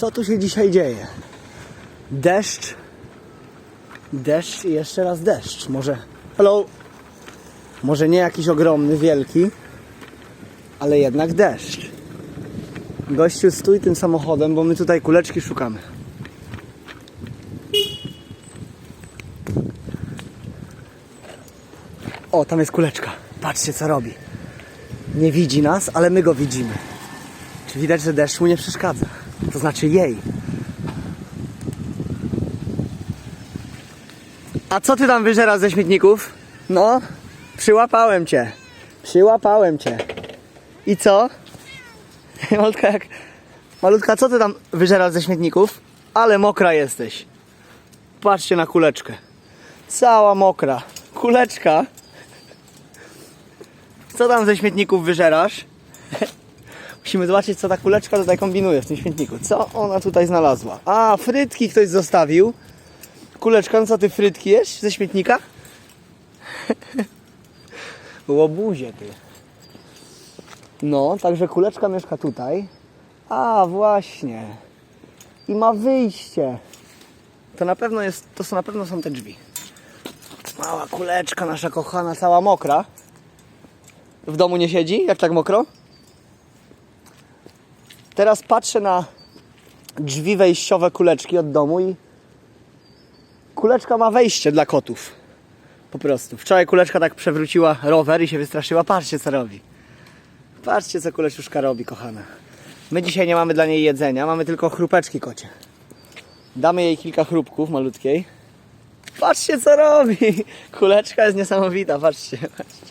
Co tu się dzisiaj dzieje? Deszcz. Deszcz i jeszcze raz deszcz. Może. Hello. Może nie jakiś ogromny, wielki, ale jednak deszcz. Gościu, stój tym samochodem, bo my tutaj kuleczki szukamy. O, tam jest kuleczka. Patrzcie, co robi. Nie widzi nas, ale my go widzimy. Czy widać, że deszcz mu nie przeszkadza? To znaczy jej. A co ty tam wyżerasz ze śmietników? No, przyłapałem cię. Przyłapałem cię. I co? Malutka jak... Malutka, co ty tam wyżerasz ze śmietników? Ale mokra jesteś. Patrzcie na kuleczkę. Cała mokra. Kuleczka. Co tam ze śmietników wyżerasz? Musimy zobaczyć, co ta kuleczka tutaj kombinuje w tym śmietniku. Co ona tutaj znalazła? A, frytki ktoś zostawił. Kuleczka, no co ty frytki jesz ze śmietnika? Łobuzie ty. No, także kuleczka mieszka tutaj. A, właśnie. I ma wyjście. To na pewno jest, to są na pewno są te drzwi. Mała kuleczka, nasza kochana, cała mokra. W domu nie siedzi, jak tak mokro? Teraz patrzę na drzwi wejściowe kuleczki od domu i kuleczka ma wejście dla kotów. Po prostu. Wczoraj kuleczka tak przewróciła rower i się wystraszyła. Patrzcie co robi. Patrzcie co kuleczuszka robi, kochana. My dzisiaj nie mamy dla niej jedzenia, mamy tylko chrupeczki kocie. Damy jej kilka chrupków malutkiej. Patrzcie co robi. Kuleczka jest niesamowita, patrzcie. patrzcie.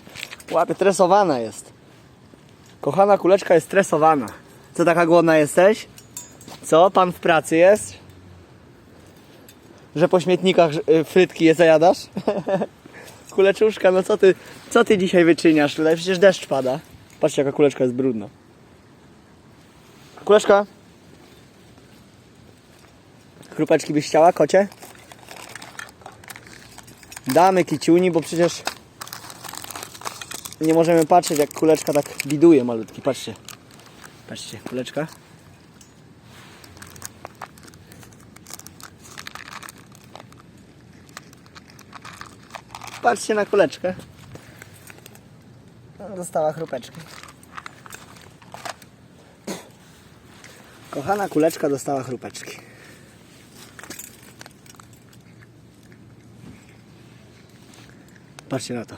Łapie, tresowana jest. Kochana kuleczka jest stresowana. Co taka głodna jesteś? Co? Pan w pracy jest? Że po śmietnikach y, frytki je zajadasz? Kuleczuszka, no co ty, co ty dzisiaj wyczyniasz tutaj? Przecież deszcz pada. Patrzcie jaka kuleczka jest brudna. Kuleczka? Chrupeczki byś chciała, kocie? Damy kiciuni, bo przecież nie możemy patrzeć jak kuleczka tak biduje malutki. Patrzcie. Patrzcie, kuleczka. Patrzcie na kuleczkę. Dostała chrupeczki. Kochana kuleczka dostała chrupeczki. Patrzcie na to.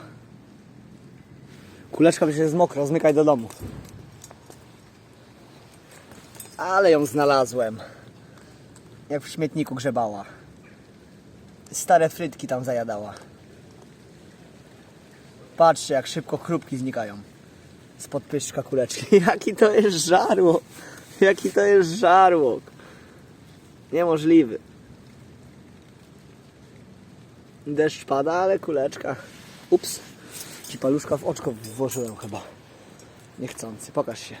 Kuleczka przecież jest mokra, zmykaj do domu. Ale ją znalazłem. Jak w śmietniku grzebała. Stare frytki tam zajadała. Patrzcie, jak szybko chrupki znikają. Spod pyszczka kuleczki. Jaki to jest żarłok. Jaki to jest żarłok. Niemożliwy. Deszcz pada, ale kuleczka. Ups. Ci paluszka w oczko włożyłem chyba. Niechcący. Pokaż się.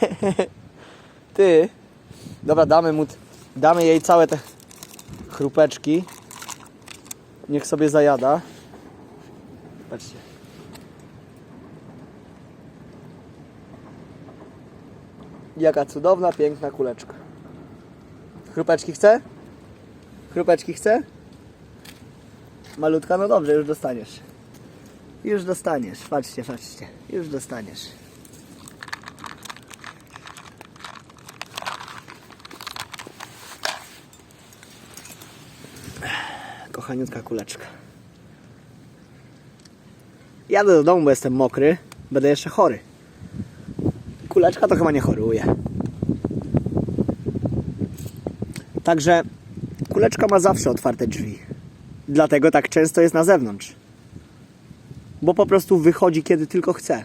Ty. Dobra, damy mu, damy jej całe te chrupeczki. Niech sobie zajada. Patrzcie. Jaka cudowna, piękna kuleczka. Chrupeczki chce? Chrupeczki chce? Malutka, no dobrze, już dostaniesz. Już dostaniesz. Patrzcie, patrzcie. Już dostaniesz. Kochaniutka kuleczka. Jadę do domu, bo jestem mokry. Będę jeszcze chory. Kuleczka to chyba nie choruje. Także kuleczka ma zawsze otwarte drzwi. Dlatego tak często jest na zewnątrz. Bo po prostu wychodzi kiedy tylko chce.